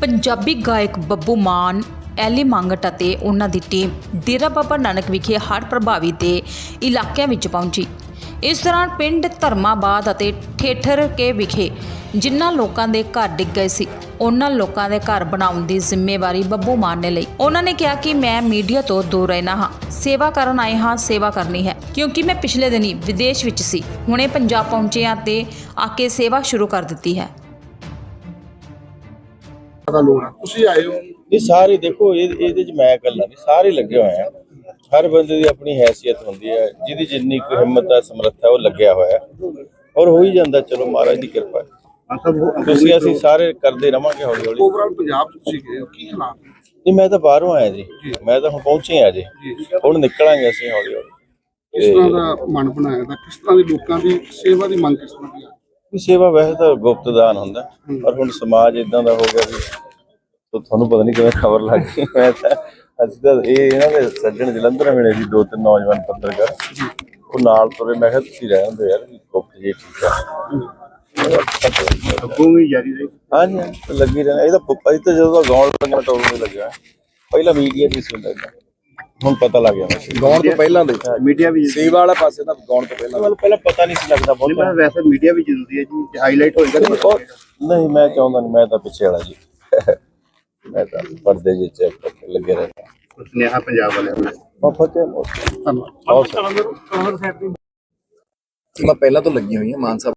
ਪੰਜਾਬੀ ਗਾਇਕ ਬੱਬੂ ਮਾਨ, ਐਲੀ ਮੰਗਟ ਅਤੇ ਉਹਨਾਂ ਦੀ ਟੀਮ ਡੇਰਾ ਬਾਬਾ ਨਾਨਕ ਵਿਖੇ ਹੜ੍ਹ ਪ੍ਰਭਾਵਿਤ ਦੇ ਇਲਾਕਿਆਂ ਵਿੱਚ ਪਹੁੰਚੀ। ਇਸ ਦੌਰਾਨ ਪਿੰਡ ਧਰਮਾਬਾਦ ਅਤੇ ਠੇਠਰ ਕੇ ਵਿਖੇ ਜਿਨ੍ਹਾਂ ਲੋਕਾਂ ਦੇ ਘਰ ਡਿੱਗ ਗਏ ਸੀ, ਉਹਨਾਂ ਲੋਕਾਂ ਦੇ ਘਰ ਬਣਾਉਣ ਦੀ ਜ਼ਿੰਮੇਵਾਰੀ ਬੱਬੂ ਮਾਨ ਨੇ ਲਈ। ਉਹਨਾਂ ਨੇ ਕਿਹਾ ਕਿ ਮੈਂ ਮੀਡੀਆ ਤੋਂ ਦੂਰ ਰਹਿਣਾ ਹਾਂ, ਸੇਵਾ ਕਰਨ ਆਏ ਹਾਂ, ਸੇਵਾ ਕਰਨੀ ਹੈ, ਕਿਉਂਕਿ ਮੈਂ ਪਿਛਲੇ ਦਿਨੀ ਵਿਦੇਸ਼ ਵਿੱਚ ਸੀ, ਹੁਣੇ ਪੰਜਾਬ ਪਹੁੰਚੇ ਹਾਂ ਤੇ ਆ ਕੇ ਸੇਵਾ ਸ਼ੁਰੂ ਕਰ ਦਿੱਤੀ ਹੈ। ਦਾ ਲੋੜ ਆ। ਤੁਸੀਂ ਆਏ ਹੋ। ਇਹ ਸਾਰੇ ਦੇਖੋ ਇਹ ਇਹਦੇ ਚ ਮੈਂ ਇਕੱਲਾ ਨਹੀਂ ਸਾਰੇ ਲੱਗੇ ਹੋਏ ਆ। ਹਰ ਬੰਦੇ ਦੀ ਆਪਣੀ ਹੈਸੀਅਤ ਹੁੰਦੀ ਹੈ ਜਿਹਦੀ ਜਿੰਨੀ ਕੋਈ ਹਿੰਮਤ ਹੈ ਸਮਰੱਥਾ ਉਹ ਲੱਗਿਆ ਹੋਇਆ। ਹੈ। ਔਰ ਹੋ ਹੀ ਜਾਂਦਾ ਚਲੋ ਮਹਾਰਾਜ ਦੀ ਕਿਰਪਾ। ਹੈ। ਤੁਸੀਂ ਅਸੀਂ ਸਾਰੇ ਕਰਦੇ ਰਵਾਂਗੇ ਹੌਲੀ ਹੌਲੀ ਓਵਰਆਲ ਪੰਜਾਬ ਚ ਤੁਸੀਂ ਗਏ ਹੋ ਕੀ ਹਾਲਾਤ ਨੇ? ਨਹੀਂ ਮੈਂ ਤਾਂ ਬਾਹਰੋਂ ਆਇਆ ਜੀ। ਮੈਂ ਤਾਂ ਹੁਣ ਪਹੁੰਚੇ ਆ ਜੀ। ਹੁਣ ਨਿਕਲਾਂਗੇ ਅਸੀਂ ਹੌਲੀ ਹੌਲੀ ਕਿਸ ਤਰ੍ਹਾਂ ਦਾ ਮਨ ਬਣਾਇਆ ਦਾ ਕਿਸ ਤਰ੍ਹਾਂ ਦੀ ਲੋਕਾਂ ਦੀ ਸੇਵਾ ਦੀ ਮੰਗ ਕਿਸ ਤਰ੍ਹਾਂ ਇਹ ਸੇਵਾ ਵੈਸੇ ਤਾਂ ਗੁਪਤ ਦਾਨ ਹੁੰਦਾ ਪਰ ਹੁਣ ਸਮਾਜ ਇਦਾਂ ਦਾ ਹੋ ਗਿਆ ਵੀ ਤੋ ਤੁਹਾਨੂੰ ਪਤਾ ਨਹੀਂ ਕਿਵੇਂ ਖਬਰ ਲੱਗ ਗਈ। ਮੈਂ ਤਾਂ ਅਸੀਂ ਤਾਂ ਇਹ ਇਹਨਾਂ ਦੇ ਸੱਜਣ ਜਲੰਧਰ ਮਿਲੇ ਸੀ ਦੋ ਤਿੰਨ ਨੌਜਵਾਨ ਪੱਤਰਕਾਰ। ਉਹ ਨਾਲ ਤੁਰੇ ਮੈਂ ਕਿਹਾ ਤੁਸੀਂ ਰਹਿ ਹੁੰਦੇ ਯਾਰ ਵੀ ਗੁਪਤ ਜੀ ਠੀਕ ਆ। ਅੱਗੋਂ ਵੀ ਜਾਰੀ ਰਹੀ। ਹਾਂਜੀ ਹਾਂਜੀ, ਲੱਗੀ ਰਹਿਣਾ ਇਹ ਤਾਂ ਪੁੱਪਾ ਜੀ ਤਾਂ ਜਦੋਂ ਦਾ ਗਾਉਣ ਲੱਗਿਆ ਟੋਲ ਨਹੀਂ ਲੱਗਿਆ। ਪਹਿਲਾਂ ਮੀਡੀਆ ਦੀ ਸੁਣਦਾ ਏਦਾਂ। ਹੁਣ ਪਤਾ ਲੱਗ ਗਿਆ ਮੈਨੂੰ ਗਾਉਣ ਤੋਂ ਪਹਿਲਾਂ ਦੇ ਮੀਡੀਆ ਵੀ ਸੇਵਾ ਵਾਲਾ ਪਾਸੇ ਤਾਂ ਗਾਉਣ ਤੋਂ ਪਹਿਲਾਂ ਮੈਨੂੰ ਪਹਿਲਾਂ ਪਤਾ ਨਹੀਂ ਸੀ ਲੱਗਦਾ ਬਹੁਤ ਮੈਂ ਵੈਸੇ ਮੀਡੀਆ ਵੀ ਜ਼ਰੂਰੀ ਹੈ ਜੀ ਹਾਈਲਾਈਟ ਹੋਏਗਾ ਤੇ ਬਹੁਤ- ਨਹੀਂ ਮੈਂ ਚਾਹੁੰਦਾ ਨਹੀਂ ਮੈਂ ਤਾਂ ਪਿੱਛੇ ਵਾਲਾ ਜੀ। ਮੈਂ ਤਾਂ ਪਰਦੇ ਜਿਹੇ ਚ ਲੱਗੇ ਰਹਿੰਦਾ। ਸੁਨੇਹਾ ਪੰਜਾਬ ਵਾਲਿਆਂ ਨੂੰ ਬਹੁਤ ਫਤਿਹ ਬਹੁਤ ਧੰਨਵਾਦ। ਮੈਂ ਪਹਿਲਾਂ ਤੋਂ ਲੱਗੀ ਹੋਈ ਹਾਂ ਮਾਨ ਸਾਹਿਬ।